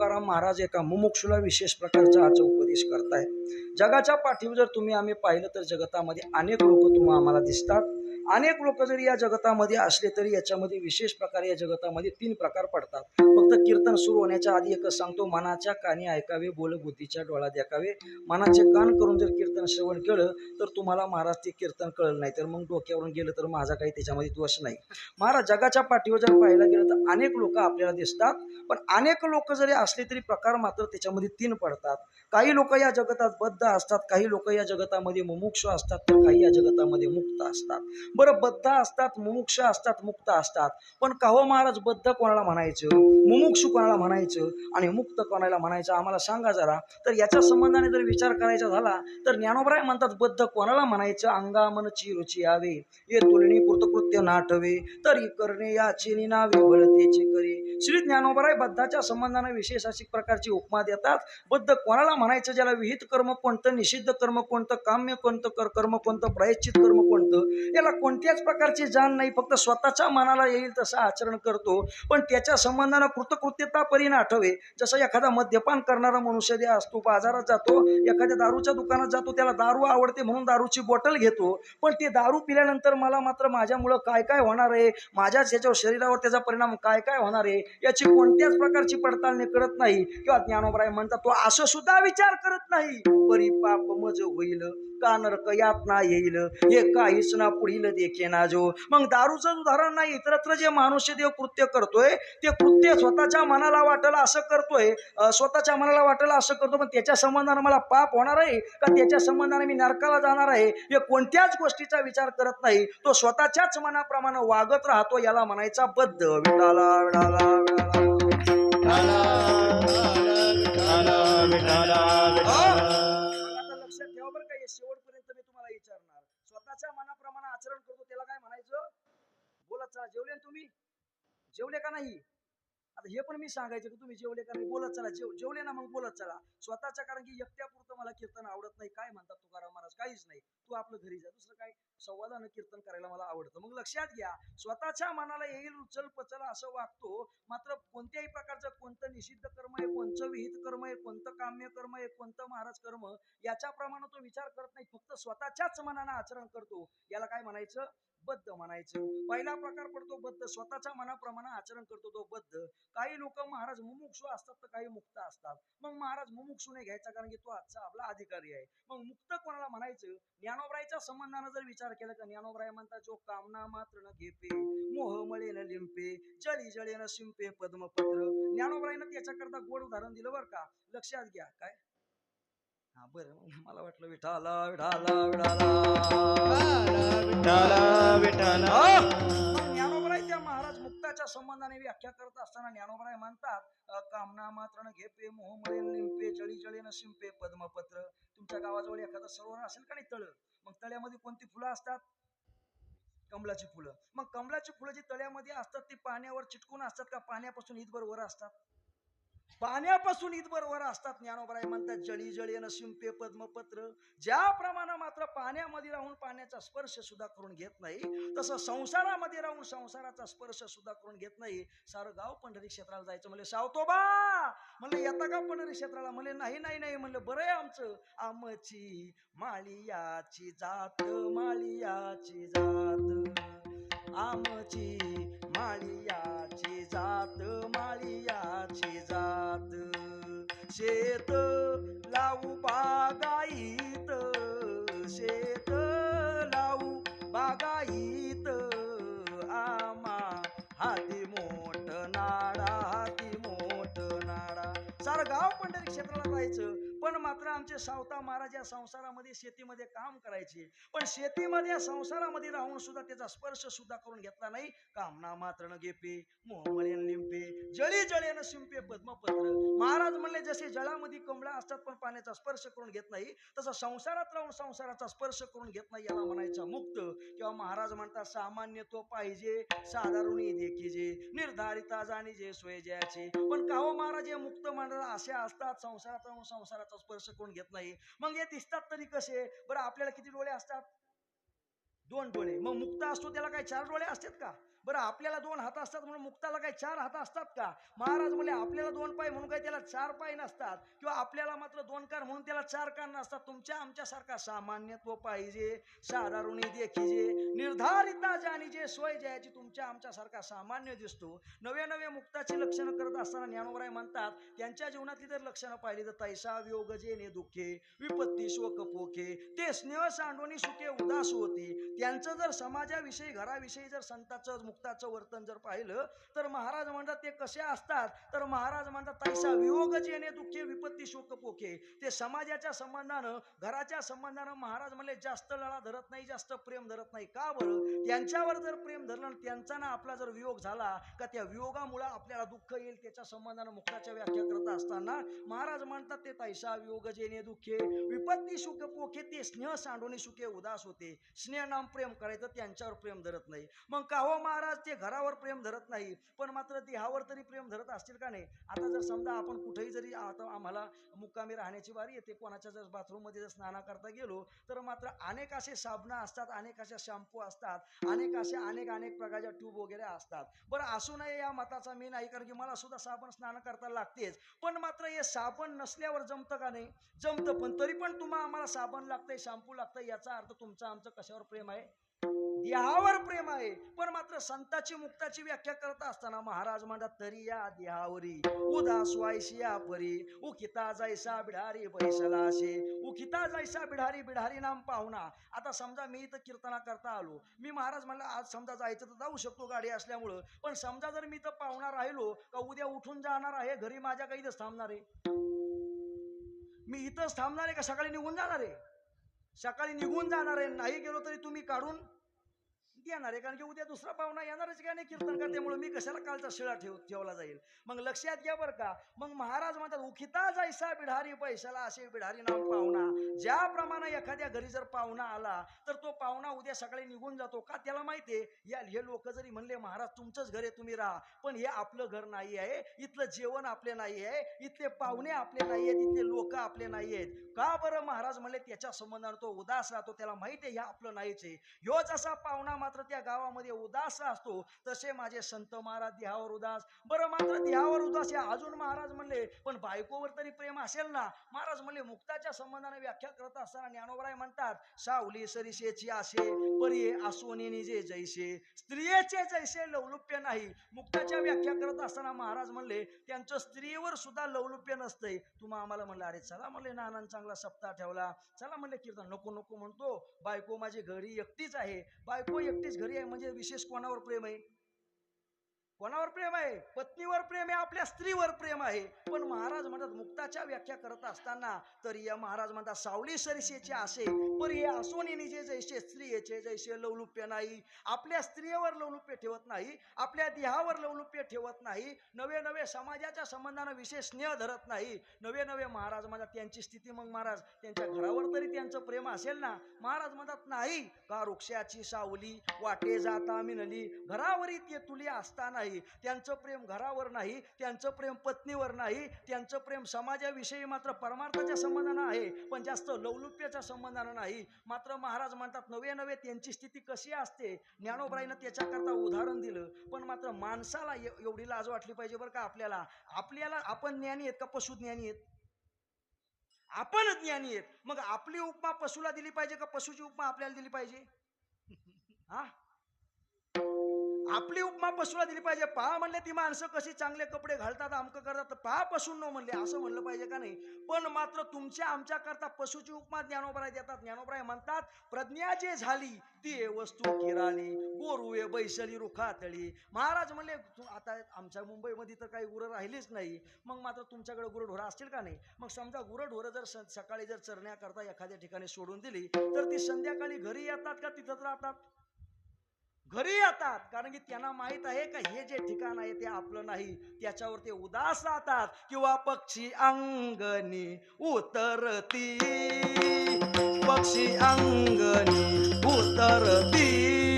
तुकाराम महाराज एका मुमुक्षुला विशेष प्रकारचा आजचा उपदेश करताय. जगाच्या पाठीवर जर तुम्ही आम्ही पाहिलं तर जगतामध्ये अनेक लोक तुम्हाला आम्हाला दिसतात. अनेक लोक जरी या जगतामध्ये असले तरी याच्यामध्ये विशेष प्रकारे या जगतामध्ये तीन प्रकार पडतात. फक्त कीर्तन सुरू होण्याच्या आधी एकच सांगतो मनाच्या कानी ऐकावे बोल बुद्धीच्या डोळ्यात देखावे मनाचे कान करून जर कीर्तन श्रवण केलं तर तुम्हाला महाराज ते कीर्तन कळलं नाही तर मग डोक्यावरून गेलं तर माझा काही त्याच्यामध्ये दोष नाही. महाराज जगाच्या पाठीवर जर पाहायला गेलं तर अनेक लोक आपल्याला दिसतात पण अनेक लोक जरी असले तरी प्रकार मात्र त्याच्यामध्ये तीन पडतात. काही लोक या जगतात बद्ध असतात काही लोक या जगतामध्ये मुमुक्ष असतात तर काही या जगतामध्ये मुक्त असतात. बरं बद्ध असतात मुमुक्ष असतात मुक्त असतात. पण का हो महाराज बद्ध कोणाला म्हणायचं? मुमुक्ष कोणाला म्हणायचं? आणि मुक्त कोणाला म्हणायचं? आम्हाला सांगा जरा. तर याच्या संबंधाने जर विचार करायचा झाला तर ज्ञानोबराय म्हणतात बद्ध कोणाला म्हणायचं? अंगामनची रुची यावे ये तुलनी कृतकृत्य नाटवे तरी करणे याची नावे बळतेचे करे. श्री ज्ञानोबराय बद्धाच्या संबंधाने विशेष अशी प्रकारची उपमा देतात. बद्ध कोणाला म्हणायचं? ज्याला विहित कर्म कोणतं निषिद्ध कर्म कोणतं काम्य कोणतं कर कर्म कोणतं प्रायश्चित कर्म कोणतं? याला कोणत्याच प्रकारची जाण नाही. फक्त स्वतःच्या मनाला येईल तसं आचरण करतो. पण त्याच्या संबंधानं कृतकृत्यता परीने आठवे जसं एखादा मद्यपान करणारा मनुष्य जे असतो बाजारात जातो एखाद्या दारूच्या दुकानात जातो त्याला दारू आवडते म्हणून दारूची बॉटल घेतो. पण ते दारू पिल्यानंतर मला मात्र माझ्यामुळं काय काय होणार आहे? माझ्याच याच्यावर शरीरावर त्याचा परिणाम काय काय होणार आहे? याची कोणत्याच प्रकारची पडताळणी करत नाही. किंवा ज्ञानोबराय म्हणतात तो असं सुद्धा विचार करत नाही. परी पाप मज होईल. का नरक यातना येईल? हे काहीच ना पुढील देखे ना जो? मग दारूचं उदाहरण नाही इतरत्र जे मानुष्य देव कृत्य करतोय ते कृत्य स्वतःच्या मनाला वाटलं असं करतोय स्वतःच्या मनाला वाटलं असं करतो पण त्याच्या संबंधानं मला पाप होणार आहे? का त्याच्या संबंधाने मी नरकाला जाणार आहे? हे कोणत्याच गोष्टीचा विचार करत नाही. तो स्वतःच्याच मनाप्रमाणे वागत राहतो याला म्हणायचा बद्ध. विडाला विडाला विडाला. चला जेवले ना तुम्ही? जेवले का नाही? आता हे पण मी सांगायचं की तुम्ही जेवले का नाही बोलत चला जेव जेवले ना मग बोलत चला. स्वतःच्या कारण की एकट्यापुरतं मला कीर्तन आवडत नाही. काय म्हणतात तुकाराम महाराज? काहीच नाही. तू आपलं घरी जा. दुसरं काय? संवादानं कीर्तन करायला मला आवडतं. मग लक्षात घ्या स्वतःच्या मनाला येईल उचल पचल असं वागतो. मात्र कोणत्याही प्रकारचं कोणतं निषिद्ध कर्म आहे कोणतं विहित कर्म आहे कोणतं काम्य कर्म आहे कोणतं महाराज कर्म याच्याप्रमाणे तो विचार करत नाही. फक्त स्वतःच्याच मनानं आचरण करतो. याला काय म्हणायचं? बद्ध म्हणायचं. पहिला प्रकार पडतो बद्ध. स्वतःच्या मनाप्रमाणे आचरण करतो तो बद्ध. काही लोक महाराज मुमुक्षु असतात तर काही मुक्त असतात. मग महाराज मुमुक्षु घ्यायचा कारण की तो आजचा आपला अधिकारी आहे. मग मुक्त कोणाला म्हणायचं? ज्ञानोबरायच्या संबंधानं जर विचार केला तर ज्ञानोबराय म्हणतात जो कामना मात्र न घेपे मोह मळे न लिंपे जळी जळे न शिंपे पद्मपत्र. ज्ञानोबरायनं त्याच्याकरता गोड उदाहरण दिलं बरं का? लक्षात घ्या. काय? हा बरं मग मला वाटलं विठाला विठाला विठाला. मग ज्ञानोबराय त्या महाराज मुक्ताच्या संबंधाने व्याख्या करत असताना ज्ञानोबराय म्हणतात कामना मात्र घेपे मोह मळे लिंपे जळी जळे न शिंपे पद्मपत्र. तुमच्या गावाजवळ एखादं सरोवर असेल का नाही तळ? मग तळ्यामध्ये कोणती फुलं असतात? कमलाची फुलं. मग कमलाची फुलं जी तळ्यामध्ये असतात ती पाण्यावर चिटकून असतात का? पाण्यापासून इथभर वर असतात? पाण्यापासून इथभर बरोबर असतात. ज्ञानोबराय म्हणतात जळी जळी न पद्मपत्र. ज्याप्रमाणे मात्र पाण्यामध्ये राहून पाण्याचा स्पर्श सुद्धा करून घेत नाही तसं संसारामध्ये राहून संसाराचा स्पर्श सुद्धा करून घेत नाही. सारं गाव पंढरी क्षेत्राला जायचं म्हणले सावतोबा! म्हणलं येता का पंढरी क्षेत्राला? म्हणले नाही नाही नाही. म्हणलं बरं आहे आमचं. आमची माळियाची जात माळियाची जात. आमची माळिया जात माळियाची जात. शेत लावू बागाईत शेत लावू बागाईत. आमा हाती मोठ नाडा हाती मोठ नाडा. सारं गाव पंढरी क्षेत्राला जायचं. पण मात्र आमचे सावता महाराज या संसारामध्ये शेतीमध्ये काम करायचे. पण शेतीमध्ये संसारामध्ये राहून सुद्धा त्याचा स्पर्श सुद्धा करून घेतला नाही. कामना मात्र न गेपे मोहमळे लिंपे जळी जळे शिंपे पद्मपत्र महाराज म्हणले जसे जळामध्ये कमळा असतात पण पाण्याचा स्पर्श करून घेत नाही तसा संसारात राहून संसाराचा स्पर्श करून घेत नाही याला म्हणायचा मुक्त. किंवा महाराज म्हणतात सामान्य तो पाहिजे साधारण देखीजे निर्धारिता जाणीजे सोयज्याचे पण काहो महाराज हे मुक्त म्हणतात असे असतात संसारात राहून संसाराचा स्पर्श कोण घेत नाही. मग हे दिसतात तरी कसे? बरं आपल्याला किती डोळे असतात? दोन डोळे. मग मुक्त असतो त्याला काय चार डोळे असतात का? बरं आपल्याला दोन हात असतात म्हणून मुक्ताला काही चार हात असतात का? महाराज म्हणले आपल्याला दोन पाय म्हणून काय त्याला चार पाय नसतात. किंवा आपल्याला मात्र दोन कार म्हणून त्याला चार कान नसतात. तुमच्या आमच्यासारखा सामान्यत्व पाहिजे साधारण देखीजे निर्धारित जाणीजे सोय जयाची तुमच्या आमच्यासारखा सामान्य दिसतो. नव्या नव्या मुक्ताची लक्षणं करत असताना ज्ञानोबराय म्हणतात त्यांच्या जीवनातली जर लक्षणं पाहिली तर तैसा वियोग जेने दुःखे विपत्ती शोक पोखे ते स्नेह सांडोनी सुखे उदास होते. त्यांचं जर समाजाविषयी घराविषयी जर संताचं मुक्ताचं वर्तन जर पाहिलं तर महाराज म्हणतात ते कसे असतात? तर महाराज म्हणतात तैसा वियोग जेने दुःखे विपत्ती शोक पोखे. ते समाजाच्या संबंधानं घराच्या संबंधानं महाराज म्हणले जास्त लढा धरत नाही जास्त प्रेम धरत नाही. का बरं? त्यांच्यावर जर प्रेम धरलं त्यांचा ना आपला जर वियोग झाला का त्या वियोगामुळे आपल्याला दुःख येईल? त्याच्या संबंधानं मुक्ताच्या व्याख्या करत असताना महाराज म्हणतात ते तैसा वियोग जेने दुःखे विपत्ती सुख पोखे ते स्नेह सांडोनी सुखे उदास होते. स्नेह नाम प्रेम करायचं त्यांच्यावर प्रेम धरत नाही. मग का हो महाराज ते घरावर प्रेम धरत नाही. पण मात्र देहावर तरी प्रेम धरत असतील का नाही? आता जर समजा आपण कुठेही जरी आता आम्हाला मुक्कामी राहण्याची वारी येते कोणाच्या जर बाथरूममध्ये जर स्नाना करता गेलो तर मात्र अनेक असे साबणं असतात अनेक अशा शॅम्पू असतात अनेक असे अनेक अनेक प्रकारच्या ट्यूब वगैरे असतात. बरं असू नये या मताचा मी नाही कारण की मला सुद्धा साबण स्नान करता लागतेच. पण मात्र हे साबण नसल्यावर जमतं का नाही? जमतं पण तरी पण तुम्हाला आम्हाला साबण लागतंय शॅम्पू लागतंय याचा अर्थ तुमचा आमचं कशावर प्रेम आहे? देहावर प्रेम आहे. पण मात्र संताची मुक्ताची व्याख्या करत असताना महाराज म्हणतात तरी या देहावरी उदास वायशिया परी उखिता जायसा बिढारी बैसलाशे उखिता जायसा बिढारी बिढारी नाम पाहुणा. आता समजा मी इथं कीर्तना करता आलो. मी महाराज म्हणला आज समजा जायचं तर जाऊ शकतो गाडी असल्यामुळं. पण समजा जर मी इथं पाहुणा राहिलो का उद्या उठून जाणार आहे घरी माझ्या काही इथंच थांबणार आहे? मी इथंच थांबणार आहे का? सकाळी निघून जाणार आहे? सकाळी निघून जाणार आहे. नाही गेलो तरी तुम्ही काढून येणार आहे? कारण की उद्या दुसरा पाहुणा येणारच का नाही कीर्तन करतेमुळे मी कशाला कालचा शिळा ठेव ठेवला जाईल? मग लक्षात घ्या बरं का. मग महाराज म्हणतात उखिता जायसा बिढारी पैशाला असे बिढारी नाम पाहुणा. ज्याप्रमाणे एखाद्या घरी जर पाहुणा आला तर तो पाहुणा उद्या सकाळी निघून जातो. का त्याला माहितीये या हे लोक जरी म्हणले महाराज तुमचंच घर आहे तुम्ही राहा. पण हे आपलं घर नाही आहे. इथलं जेवण आपले नाही आहे. इथले पाहुणे आपले नाही आहेत. इथले लोक आपले नाही आहेत. का बरं महाराज म्हणले त्याच्या संबंधाने तो उदास राहतो. त्याला माहिती आहे हे आपलं नाहीच आहे. ह्यो जसा पाहुणा मात्र त्या गावामध्ये उदास असतो तसे माझे संत महाराज देहावर उदास. बरं मात्र देहावर उदास हे अजून महाराज म्हणले पण बायकोवर तरी प्रेम असेल ना? महाराज म्हणले मुक्ताच्या संबंधाने व्याख्या करत असताना ज्ञानोबराय म्हणतात सावली सरिशेची आशे परी आसोनी जे जैसे स्त्रियेचे जैसे लवलुप्य नाही. मुक्ताच्या व्याख्या करत असताना महाराज म्हणले त्यांचं स्त्रीवर सुद्धा लवलुप्य नसतंय. तुम्हा आम्हाला म्हणलं अरे चला म्हणले नानान चांगला सप्ताह ठेवला. चला म्हणले कीर्तन नको नको म्हणतो. बायको माझी घरी एकटीच आहे. बायको एकटीच घरी आहे म्हणजे विशेष कोणावर प्रेम आहे? कोणावर प्रेम आहे? पत्नीवर प्रेम आहे आपल्या स्त्रीवर प्रेम आहे. पण महाराज म्हणतात मुक्ताच्या व्याख्या करत असताना तर या महाराज म्हणतात सावली सरिसेचे असे. पर हे असोनी निजे जैसे स्त्रियेचे जैसे लवलुप्य नाही आपल्या स्त्रियेवर लवलुप्य ठेवत नाही आपल्या देहावर लवलुप्य ठेवत नाही नवे नवे समाजाच्या संबंधानं विशेष स्नेह धरत नाही नवे नवे महाराज म्हणतात त्यांची स्थिती मग महाराज त्यांच्या घरावर तरी त्यांचं प्रेम असेल ना? महाराज म्हणतात नाही. का वृक्षाची सावली वाटे जाता मिनली घरावरी ते तुली असता नाही. त्यांचं प्रेम घरावर नाही त्यांचं प्रेम पत्नीवर नाही त्यांचं प्रेम समाजाविषयी मात्र परमार्थाच्या संबंधानं आहे पण जास्त लवलुप्याच्या संबंधानं नाही. मात्र महाराज म्हणतात नवे नवे त्यांची स्थिती कशी असते? ज्ञानोबराईनं त्याच्याकरता उदाहरण दिलं पण मात्र माणसाला एवढी लाज वाटली पाहिजे बरं का आपल्याला. आपल्याला आपण ज्ञानी आहेत का पशु ज्ञानी आहेत? आपण ज्ञानी आहेत. मग आपली उपमा पशुला दिली पाहिजे का पशुची उपमा आपल्याला दिली पाहिजे? हा? आपली उपमा पशुला दिली पाहिजे. पहा म्हणले ती माणसं कशी चांगले कपडे घालतात अमकं करतात. पहा पहा न म्हणले असं म्हणलं पाहिजे का नाही? पण मात्र तुमच्या आमच्या करता पशुची उपमा ज्ञानोबराय देतात. ज्ञानोबराय म्हणतात प्रज्ञा जे झाली ती वस्तू किराली गोरुये बैसली रुखातळी महाराज म्हणले आता आमच्या मुंबईमध्ये तर काही गुरं राहिलीच नाही. मग मात्र तुमच्याकडे गुरंढोरं असतील का नाही? मग समजा गुरंढोरं जर सकाळी जर चरण्याकरता एखाद्या ठिकाणी सोडून दिली तर ती संध्याकाळी घरी येतात का तिथंच राहतात? घरी येतात. कारण की त्यांना माहीत आहे का हे जे ठिकाण आहे ते आपलं नाही. त्याच्यावर ते उदास राहतात. किंवा पक्षी अंगणी उतरती. पक्षी अंगणी उतरती.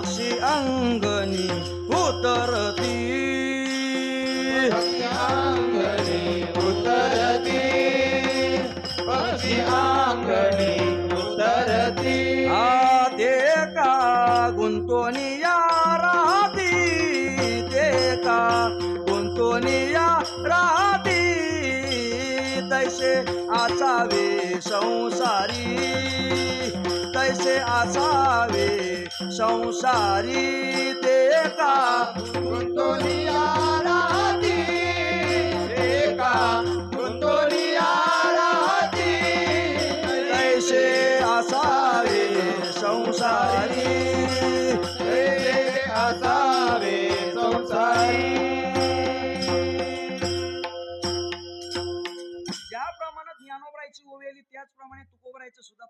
पक्षी अंगणी उतरती अंगणी गुंतोनिया राती ते गुंतोनिया राती तैसे आचावे संसारी. तैसे असावे संसारी ते का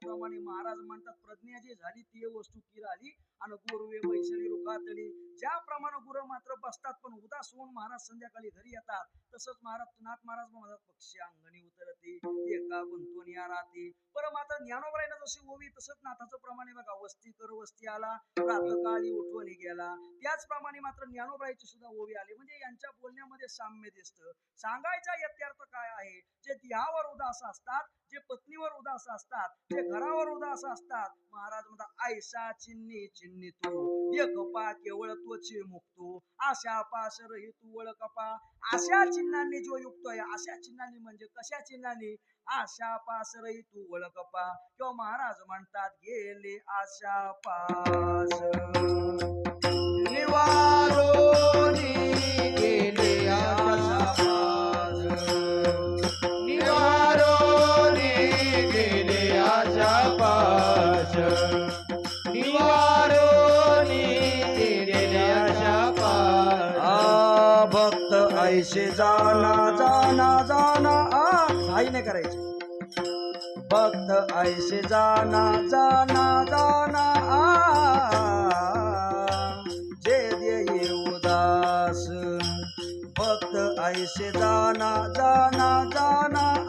त्याप्रमाणे प्रमाणे महाराज म्हणतात प्रज्ञा जी झाली ती वस्तू की राहिली. आणि गुरुवे मैसळी रुखातली ज्याप्रमाणे गुरु मात्र बसतात पण उदास होऊन महाराज संध्याकाळी घरी येतात तसंच महाराज नाथ महाराज म्हणतात पक्षी अंगणी उतरते एका गुंतून या राहते. पर मात्र ज्ञानोबरायनं जशी ओवी तसंच नाथाचं प्रमाणे बघा वस्ती कर वस्ती आला प्रातकाळी उठवणी गेला. त्याचप्रमाणे मात्र ज्ञानोबरायची सुद्धा ओवी आली. म्हणजे यांच्या बोलण्यामध्ये साम्य दिसतं. सांगायचा यत्यार्थ काय आहे? जे देहावर उदास असतात जे पत्नीवर उदास असतात जे घरावर उदास असतात महाराज म्हणतात आयसा चिन्नी चिन्नी तू देखपा केवळ त्वचे मुक्तो. आशा पाश तू ओळखपा अशा चिन्हांनी जो युक्त आहे अशा चिन्हांनी म्हणजे कशा चिन्हांनी? आशा पास तू ओळखपा किंवा महाराज म्हणतात गेले आशा पास निवारो. ऐसे जाना जाना जाना आ घाई नाही करायचे. भक्त ऐसे जाना जाना जाना आ जे उदास. भक्त ऐसे जाना जाना जाना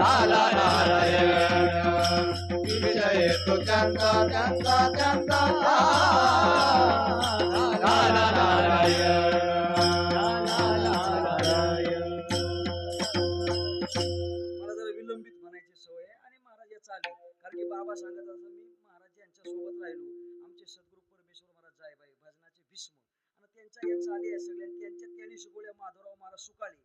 नारायण विजय तो त्यांचा त्यांचा त्यांचा नारायण मला जरा विलंबित म्हणायची सवय आणि महाराज या चाले. कारण की बाबा सांगत असं मी महाराज यांच्या सोबत राहिलो. आमचे सद्गुरु परमेश्वर महाराज जायबाई भजनाचे भीष्म. आणि त्यांच्या या चाली आहे सगळ्या त्यांच्या त्यांनी शिकवल्या माधवराव महाराज सुकाळी.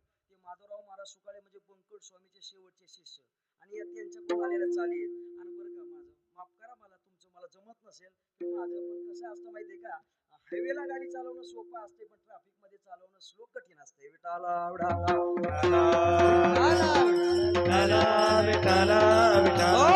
माधवराव महाराज सुकाळे म्हणजे बंकट स्वामीचे शेवटचे शिष्य. आणि या त्यांच्याकडून आलेल्या चाली आहेत. आणि बरं का माझं माफ करा मला तुमचं मला जमत नसेल माझं पण कसं असतं माहितीये का? हायवेला गाडी चालवणं सोपं असते पण ट्रॅफिकमध्ये चालवणं स्लो कठीण असते. विटाला हो,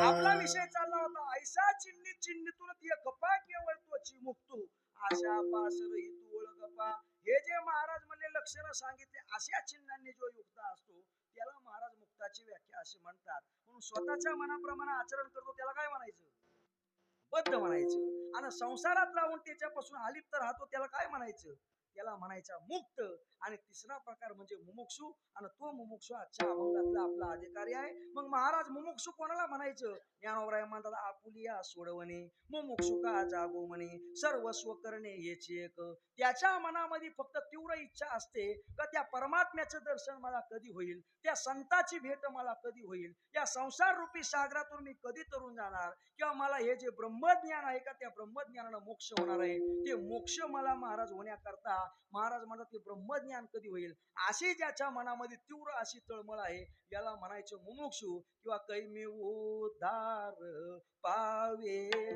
आपला विषय चालला होता. ऐसा चिन्नी चिन्नीतून ती कपा केवळ त्वची मुक्तू. आशा पास तू ओळखपा. हे जे महाराज म्हणले लक्षणं सांगितले अशा चिन्हांनी जो युक्त असतो त्याला महाराज मुक्ताची व्याख्या अशी म्हणतात. म्हणून स्वतःच्या मनाप्रमाणे आचरण करतो त्याला काय म्हणायचं? बद्ध म्हणायचं. आणि संसारात राहून त्याच्यापासून अलिप्त राहतो त्याला काय म्हणायचं? त्याला म्हणायचा मुक्त. आणि तिसरा प्रकार म्हणजे मुमुक्षू. आणि तो मुमुक्षू आजच्या अभंगातला आपला अधिकारी आहे. मग महाराज मुमुक्षू कोणाला म्हणायचं? ज्ञानोबराय म्हणतात आपुलिया सोडवणे मुमुक्षू का जागो म्हणे? सर्वस्व करणे याची एक. त्याच्या मनामध्ये फक्त तीव्र इच्छा असते का त्या परमात्म्याचं दर्शन मला कधी होईल? त्या संताची भेट मला कधी होईल? या संसार रूपी सागरातून मी कधी तरुण जाणार? किंवा मला हे जे ब्रह्मज्ञान आहे का त्या ब्रह्मज्ञानानं मोक्ष होणार आहे? ते मोक्ष मला महाराज होण्याकरता महाराज म्हणतात की ब्रह्मज्ञान कधी होईल? अशी ज्याच्या मनामध्ये तीव्र अशी तळमळ आहे याला म्हणायचं मुमुक्षू किंवा कैमी उद्धार पावे